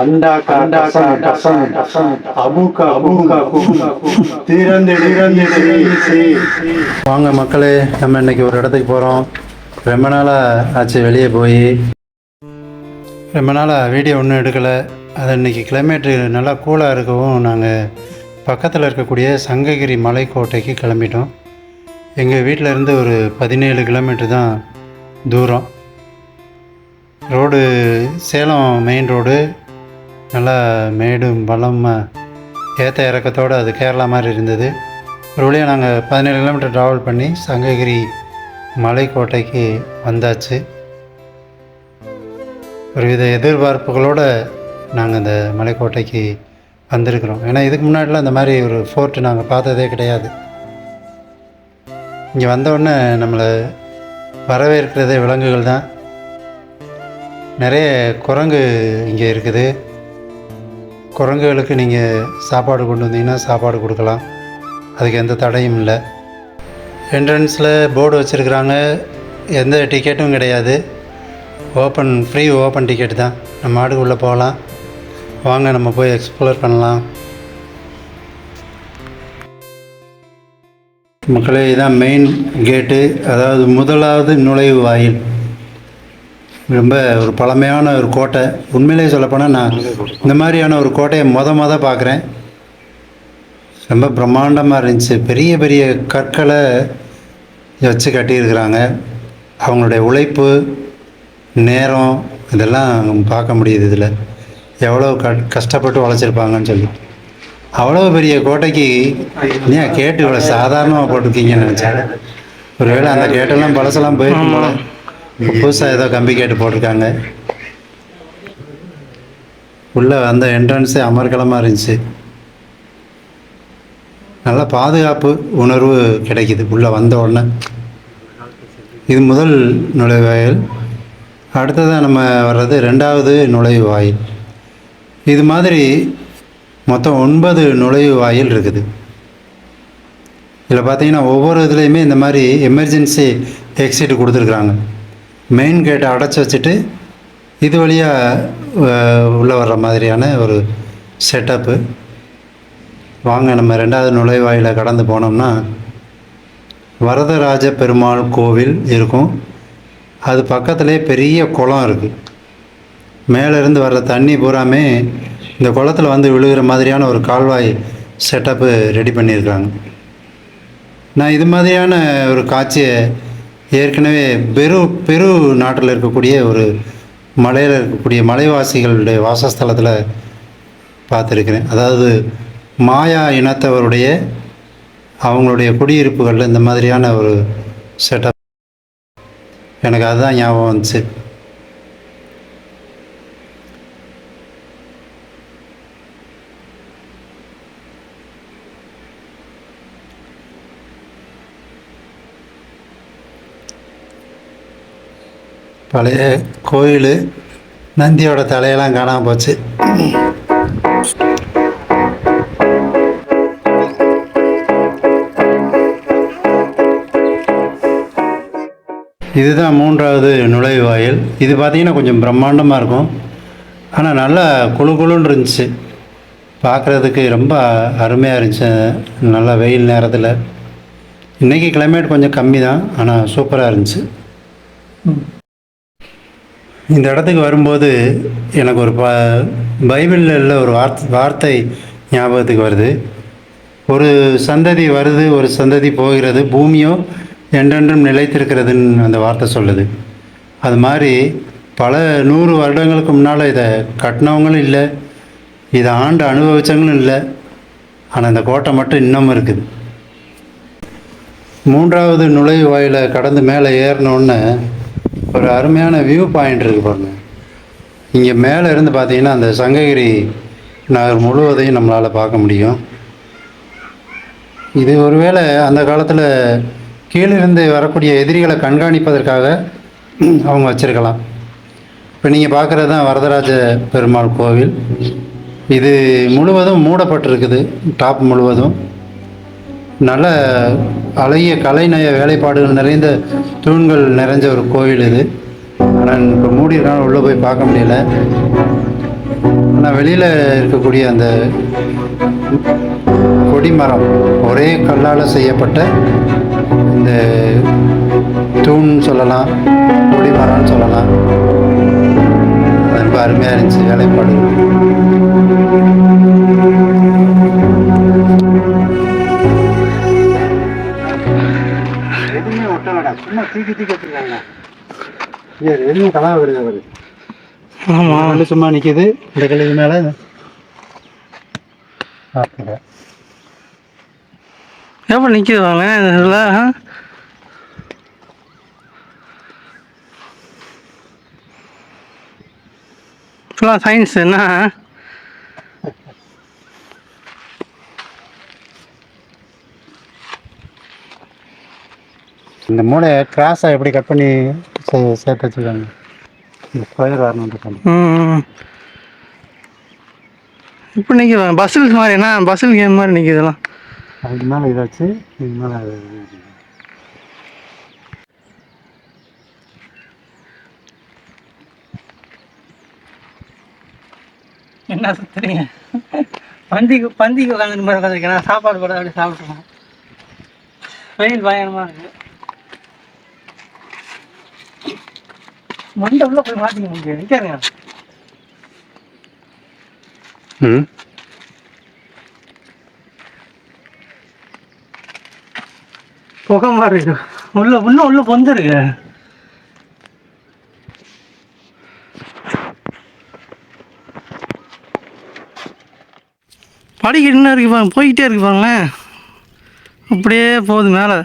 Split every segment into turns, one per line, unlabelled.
அண்டா அபுக அபுக திறந்திடு திறந்திடு
வாங்க மக்களே நம்ம இன்னைக்கு ஒரு இடத்துக்கு போகிறோம் ரொம்ப நாளாக ஆச்சு வெளியே போய். ரொம்ப நாளாக வீடியோ ஒன்றும் எடுக்கலை. அது இன்னைக்கு கிளைமேட்டு நல்லா கூலாக இருக்கவும் நாங்கள் பக்கத்தில் இருக்கக்கூடிய சங்ககிரி மலைக்கோட்டைக்கு கிளம்பிட்டோம். எங்கள் வீட்டில் இருந்து ஒரு பதினேழு கிலோமீட்டர் தான் தூரம். ரோடு சேலம் மெயின் ரோடு நல்லா மேடும் பள்ளமாக ஏற்ற இறக்கத்தோடு அது கேரளா மாதிரி இருந்தது. ஒரு வழியாக நாங்கள் பதினேழு கிலோமீட்டர் ட்ராவல் பண்ணி சங்ககிரி மலைக்கோட்டைக்கு வந்தாச்சு. ஒருவித எதிர்பார்ப்புகளோடு நாங்கள் இந்த மலைக்கோட்டைக்கு வந்திருக்கிறோம். ஏன்னா இதுக்கு முன்னாடிலாம் இந்த மாதிரி ஒரு ஃபோர்ட்டு நாங்கள் பார்த்ததே கிடையாது. இங்கே வந்தவுடனே நம்மளை வரவேற்கிறதே விலங்குகள் தான். நிறைய குரங்கு இங்கே இருக்குது. குரங்குகளுக்கு நீங்கள் சாப்பாடு கொண்டு வந்தீங்கன்னா சாப்பாடு கொடுக்கலாம். அதுக்கு எந்த தடையும் இல்லை. என்ட்ரன்ஸில் போர்டு வச்சுருக்குறாங்க. எந்த டிக்கெட்டும் கிடையாது. ஓப்பன் ஃப்ரீ ஓப்பன் டிக்கெட் தான். நம்ம மாடு உள்ளே போகலாம். வாங்க நம்ம போய் எக்ஸ்ப்ளோர் பண்ணலாம். மக்களே இதான் மெயின் கேட்டு அதாவது முதலாவது நுழைவு வாயில். ரொம்ப ஒரு பழமையான ஒரு கோட்டை. உண்மையிலேயே சொல்லப்போனால் நான் இந்த மாதிரியான ஒரு கோட்டையை மொத மொத பார்க்குறேன். ரொம்ப பிரம்மாண்டமாக இருந்துச்சு. பெரிய பெரிய கற்களை வச்சு கட்டியிருக்கிறாங்க. அவங்களுடைய உழைப்பு நேரம் இதெல்லாம் பார்க்க முடியுது இதில். எவ்வளோ க கஷ்டப்பட்டு உழைச்சிருப்பாங்கன்னு சொல்லி. அவ்வளோ பெரிய கோட்டைக்கு ஏன் கேட்டு இவ்வளோ சாதாரணமாக போட்டிருக்கீங்கன்னு நினச்சேன். ஒருவேளை அந்த கேட்டெல்லாம் பழசெல்லாம் போயிருக்கும் போல. புதுசாக ஏதோ கம்பி கேட்டு போட்டிருக்காங்க. உள்ளே அந்த என்ட்ரன்ஸே அமர்கலமாக இருந்துச்சு. நல்ல பாதுகாப்பு உணர்வு கிடைக்குது உள்ளே வந்த உடனே. இது முதல் நுழைவாயில். அடுத்ததாக நம்ம வர்றது ரெண்டாவது நுழைவு வாயில் இது மாதிரி மொத்தம் ஒன்பது நுழைவு வாயில் இருக்குது. இதில் பார்த்தீங்கன்னா ஒவ்வொரு இதுலேயுமே இந்த மாதிரி எமர்ஜென்சி எக்ஸிட் கொடுத்துருக்குறாங்க. மெயின் கேட்டை அடைச்சி வச்சுட்டு இது வழியாக உள்ளே வர்ற மாதிரியான ஒரு செட்டப்பு வாங்க நம்ம ரெண்டாவது நுழைவாயில கடந்து போனோம்னா வரதராஜ பெருமாள் கோவில் இருக்கும். அது பக்கத்துலேயே பெரிய குளம் இருக்குது மேலேருந்து வர்ற தண்ணி பூராமே இந்த குளத்தில் வந்து விழுகிற மாதிரியான ஒரு கால்வாய் செட்டப்பு ரெடி பண்ணியிருக்காங்க. நான் இது மாதிரியான ஒரு காட்சியை ஏற்கனவே பெரு பெரு நாட்டில் இருக்கக்கூடிய ஒரு மலையில் இருக்கக்கூடிய மலைவாசிகளுடைய வாசஸ்தலத்தில் பார்த்துருக்கிறேன். அதாவது மாயா இனத்தவருடைய அவங்களுடைய குடியிருப்புகளில் இந்த மாதிரியான ஒரு செட்டப் எனக்கு அதுதான் ஞாபகம் வந்துச்சு. பழைய கோயில் நந்தியோட தலையெல்லாம் காணாமல் போச்சு. இதுதான் மூன்றாவது நுழைவாயில். இது பார்த்தீங்கன்னா கொஞ்சம் பிரம்மாண்டமாக இருக்கும். ஆனால் நல்லா குளு குளுன்னு இருந்துச்சு. பார்க்குறதுக்கு ரொம்ப அருமையாக இருந்துச்சு. நல்லா வெயில் நேரத்தில். இன்றைக்கி கிளைமேட் கொஞ்சம் கம்மி தான் ஆனால் சூப்பராக இருந்துச்சு இந்த இடத்துக்கு வரும்போது எனக்கு ஒரு ப பைபிளில் உள்ள ஒரு வார்த்தை வார்த்தை ஞாபகத்துக்கு வருது. ஒரு சந்ததி வருது ஒரு சந்ததி போகிறது பூமியோ என்றென்றும் நிலைத்திருக்கிறதுன்னு அந்த வார்த்தை சொல்லுது. அது மாதிரி பல நூறு வருடங்களுக்கு முன்னால் இதை கட்டினவங்களும் இல்லை இதை ஆண்டு அனுபவித்தவங்களும் இல்லை. ஆனால் இந்த கோட்டை மட்டும் இன்னமும் இருக்குது. மூன்றாவது நுழைவு வாயிலை கடந்து மேலே ஏறினோன்னு ஒரு அருமையான வியூ பாயிண்ட் இருக்குது பாருங்க. இங்கே மேலே இருந்து பார்த்தீங்கன்னா அந்த சங்ககிரி நகர் முழுவதையும் நம்மளால் பார்க்க முடியும். இது ஒருவேளை அந்த காலத்தில் கீழிருந்து வரக்கூடிய எதிரிகளை கண்காணிப்பதற்காக அவங்க வச்சுருக்கலாம். இப்போ நீங்கள் பார்க்குறது தான் வரதராஜ பெருமாள் கோவில். இது முழுவதும் மூடப்பட்டிருக்குது. டாப் முழுவதும். நல்ல அழகிய கலைநய வேலைப்பாடுகள் நிறைந்த தூண்கள் நிறைஞ்ச ஒரு கோவில் இது. ஆனால் இப்போ மூடியிருக்காங்க உள்ளே போய் பார்க்க முடியல. ஆனால் ஆனால் வெளியில் இருக்கக்கூடிய அந்த கொடிமரம் ஒரே கல்லால் செய்யப்பட்ட இந்த தூண் சொல்லலாம் கொடிமரம்னு சொல்லலாம். ரொம்ப அருமையாக இருந்துச்சு வேலைப்பாடு.
ஒட்டலடா சும்மா தூக்கி தூக்கி வச்சிருக்காங்க ஏ எதுவும் கலா வருது அவரு.
ஆமாம்
கல்லு சும்மா நிக்குது. இந்த கல்லுக்கு மேல
இதில் ஃபுல்லாக சயின்ஸ் என்ன
இந்த மூளையை கிராஸாக எப்படி கட் பண்ணி சே- சேர்த்து வச்சுருக்காங்க? இந்த ஸ்கொயர் வரணுன்ட்டு
ம் இப்போ நிற்கிது பஸ்ஸில் மாதிரி என்ன? பஸ்ஸில் கேம் மாதிரி நிற்கிதெல்லாம்
அதுக்கு மேலே இதை வச்சு இது மேலே அது.
என்ன சுத்துறீங்க? பந்திக்கு பந்திக்கு உட்காந்துட்டு மாதிரி உட்காந்துருக்கேன் சாப்பாடு கூட அப்படி சாப்பிட்றோம் வெயில் பயங்கரமாக இருக்கு. மண்டை உள்ள போய் மாட்டிக்க முடியாது நிற்காருங்க
ம்.
புகை மாதிரி இருக்கு. உள்ள இன்னும் உள்ள பொந்து இருக்கு படிக்கிட்டு என்ன இருக்கு பாருங்க போய்கிட்டே இருக்கு பாருங்களேன். அப்படியே போகுது மேலே.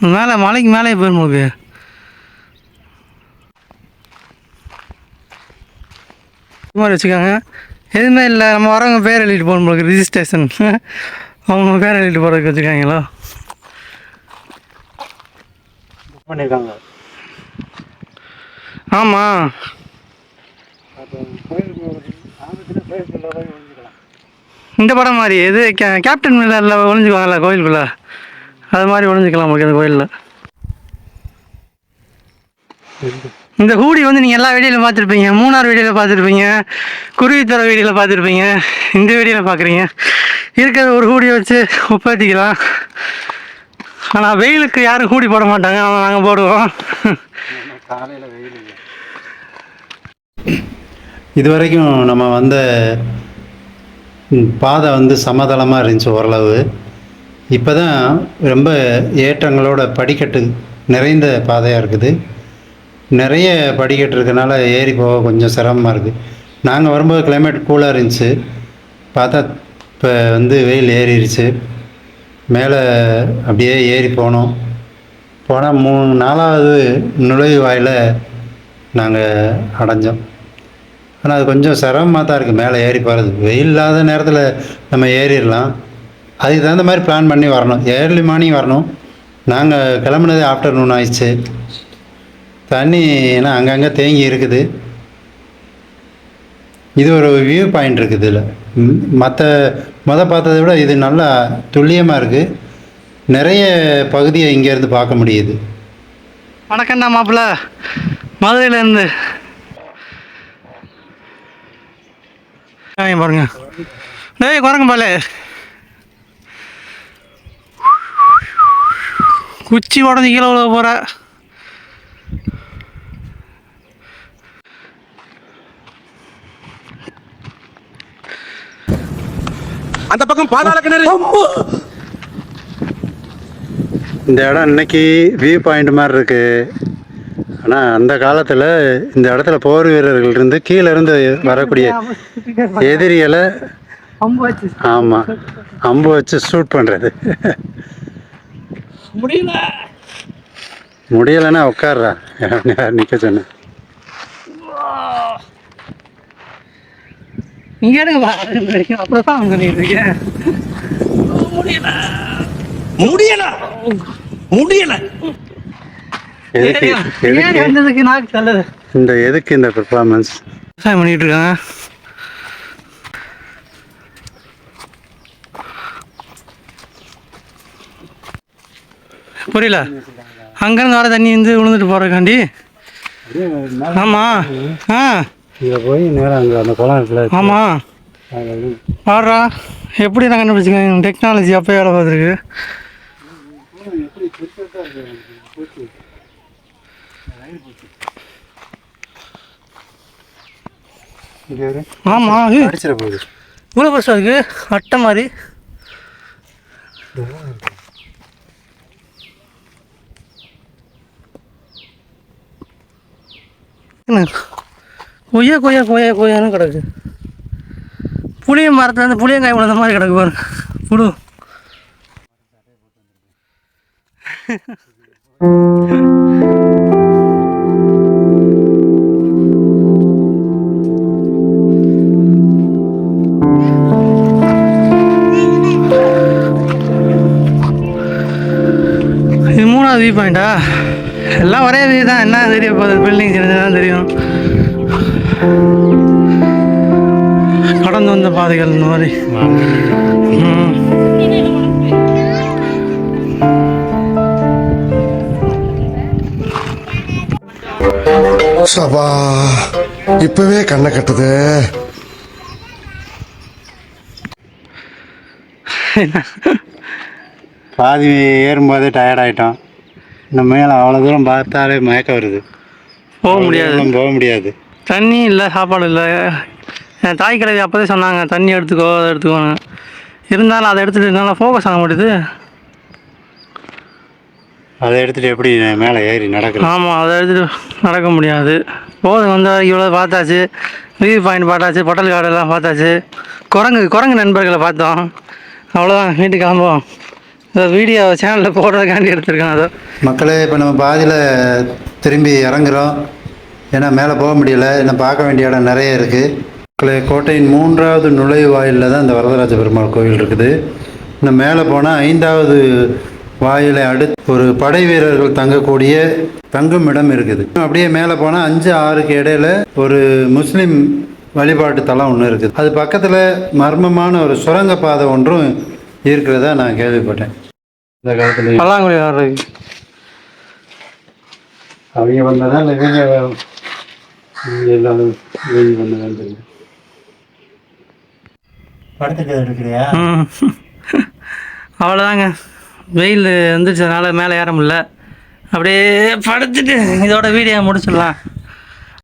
மேலே மலைக்கு மேலே போயிடும் உங்களுக்கு. மாதிரி வச்சுக்கோங்க. எதுவுமே இல்லை. நம்ம வரவங்க பேர் எழுதிட்டு போகணும் உங்களுக்கு ரிஜிஸ்ட்ரேஷன் அவங்க பேர் எழுதிட்டு போகிறதுக்கு வச்சுருக்காங்களோ?
பண்ணியிருக்காங்க
ஆமாம்
ஒழிஞ்சிக்கலாம்
இந்த படம் மாதிரி. எது கே கேப்டன் மில்லரில் ஒளிஞ்சுக்குவாங்கல்ல கோயிலுக்குள்ளே? அது மாதிரி ஒளிஞ்சுக்கலாம் உங்களுக்கு அந்த கோயிலில். இந்த ஹூடி வந்து நீங்கள் எல்லா வீடியோவில் பார்த்துருப்பீங்க மூணார் வீடியோவில் பார்த்துருப்பீங்க குருவித்தர வீடியோவில் பார்த்துருப்பீங்க இந்த வீடியோவில் பார்க்குறீங்க. இருக்கிற ஒரு ஹூடியை வச்சு உற்பத்திக்கலாம் ஆனால் வெயிலுக்கு யாரும் ஹூடி போட மாட்டாங்க ஆனால் நாங்கள் போடுவோம்.
காலையில் வெயில்
இது வரைக்கும் நம்ம வந்த பாதை வந்து சமதளமாக இருந்துச்சு ஓரளவு. இப்போ தான் ரொம்ப ஏற்றங்களோட படிக்கட்டு நிறைந்த பாதையாக இருக்குது. நிறைய படிக்கட்டு இருக்கனால ஏறி போக கொஞ்சம் சிரமமாக இருக்குது நாங்கள் வரும்போது கிளைமேட் கூலாக இருந்துச்சு. பார்த்தா இப்போ வந்து வெயில் ஏறிடுச்சு மேலே அப்படியே ஏறி போனோம். போனால் மூணு நாலாவது நுழைவு வாயில் நாங்கள் அடைஞ்சோம். ஆனால் அது கொஞ்சம் சிரமமாக தான் இருக்குது மேலே ஏறி போகிறது வெயில் இல்லாத நேரத்தில் நம்ம ஏறிடலாம். அதுக்கு தகுந்த மாதிரி பிளான் பண்ணி வரணும். ஏர்லி மார்னிங் வரணும். நாங்கள் கிளம்புனது ஆஃப்டர்நூன் ஆயிடுச்சு. தண்ணி ஏன்னா அங்கங்கே தேங்கி இருக்குது. இது ஒரு வியூ பாயிண்ட் இருக்குது இதில். மற்ற முத பார்த்ததை விட இது நல்லா துல்லியமாக இருக்குது நிறைய பகுதியை இங்கேருந்து பார்க்க முடியுது.
வணக்கம்டா மாப்பிள்ள. மதுரையிலேருந்து. பாருங்க. டேய் குரங்கு பாலே. குச்சி உடஞ்சி கீழே போகிற
அந்த பக்கம் பாதாள கிணறு.
இந்த இடம் இன்னைக்கு வியூ பாயிண்ட் மாதிரி இருக்கு. ஆனால் அந்த காலத்தில் இந்த இடத்துல போர் வீரர்கள் இருந்து கீழே இருந்து வரக்கூடிய எதிரிகளை
அம்பு வச்சு.
ஆமாம் அம்பு வச்சு ஷூட் பண்ணுறது
முடியல.
முடியலைன்னா உட்கார்றா. யார் நிற்க சொன்னேன்
இங்கே எடுங்க அப்புறம் தான் பண்ணிட்டு இருக்கேன் முடியல.
முடியல? முடியல?
எதுக்கு
நாக்கு நல்லது
இந்த எதுக்கு இந்த பெர்ஃபார்மன்ஸ்
விவசாயம் பண்ணிட்டு இருக்காங்க. புரியல? அங்கேருந்து வர தண்ணி வந்து விழுந்துட்டு போகிறக்காண்டி ஆமாம் ஆ.
இங்கே போய் நேரம் அங்கே அந்த குளம் இருக்குல்ல
ஆமாம் ஆடுறா எப்படி நான் கண்டுபிடிச்சிங்க? டெக்னாலஜி அப்போ வேலை பார்த்துருக்கு. ஆமாம் இவ்வளோ பெருசாக இருக்கு? அட்டை மாதிரி. என்ன? கொய்யா கொய்யா கொய்யா கொய்யான்னு கிடக்கு. புளிய மரத்துலேருந்து புளியங்காய் விழுந்த மாதிரி கிடக்கு பாருங்க புழு இது மூணாவது வியூ பாயிண்டா எல்லாம் ஒரே வியூ தான் என்ன தெரிய போகுது பில்டிங் தான் தெரியும். கடந்து வந்த பாதைகள் இந்த மாதிரி.
சபா இப்பவே கண்ணை கட்டுது.
பாதி ஏறும்போதே டயர்ட் ஆகிட்டோம் இந்த மேலே அவ்வளோ தூரம் பார்த்தாலே மயக்கம் வருது.
போக முடியாது.
போக முடியாது.
தண்ணி இல்லை சாப்பாடு இல்லை என் தாய் கிழவி அப்போதே சொன்னாங்க தண்ணி எடுத்துக்கோ அதை எடுத்துக்கோன்னு. இருந்தாலும் அதை எடுத்துகிட்டு என்னால் ஃபோக்கஸ் ஆக மாட்டேது
அதை எடுத்துகிட்டு எப்படி மேலே ஏறி நடக்கிறது
ஆமாம் அதை எடுத்துகிட்டு நடக்க முடியாது. போதும் வந்த இவ்வளோ பார்த்தாச்சு. வியூ பாயிண்ட் பார்த்தாச்சு பொட்டல் காடெல்லாம் பார்த்தாச்சு. குரங்கு குரங்கு நண்பர்களை பார்த்தோம். அவ்வளோதான் வீட்டுக்கு கிளம்புவோம். இந்த வீடியோ சேனலில் போடுறதுக்காண்டி எடுத்திருக்கேன் அதை.
மக்களே இப்போ நம்ம பாதியில் திரும்பி இறங்குறோம். ஏன்னா மேலே போக முடியல. இன்னும் பார்க்க வேண்டிய இடம் நிறைய இருக்குது கோட்டையின் மூன்றாவது நுழைவு வாயிலில் தான் இந்த வரதராஜ பெருமாள் கோவில் இருக்குது. இன்னும் மேலே போனால் ஐந்தாவது வாயிலை அடுத்து ஒரு படை வீரர்கள் தங்கக்கூடிய தங்கும் இடம் இருக்குது. அப்படியே மேலே போனால் அஞ்சு ஆறுக்கு இடையில ஒரு முஸ்லீம் வழிபாட்டு தலம் ஒன்று இருக்குது. அது பக்கத்தில் மர்மமான ஒரு சுரங்க பாதை ஒன்றும் இருக்கிறதா நான் கேள்விப்பட்டேன். இந்த காலத்துல
பல்லாங்குழி
அவங்க வந்ததா இல்லை இவங்க எல்லாம் இவங்க வந்ததான்னு தெரியல
படத்துக்கு எடுக்கிறியா
அவ்வளோதாங்க வெயில் வந்துச்சதுனால மேலே ஏற முடியல. அப்படியே படுத்துட்டு இதோட வீடியோ முடிச்சிடலாம்.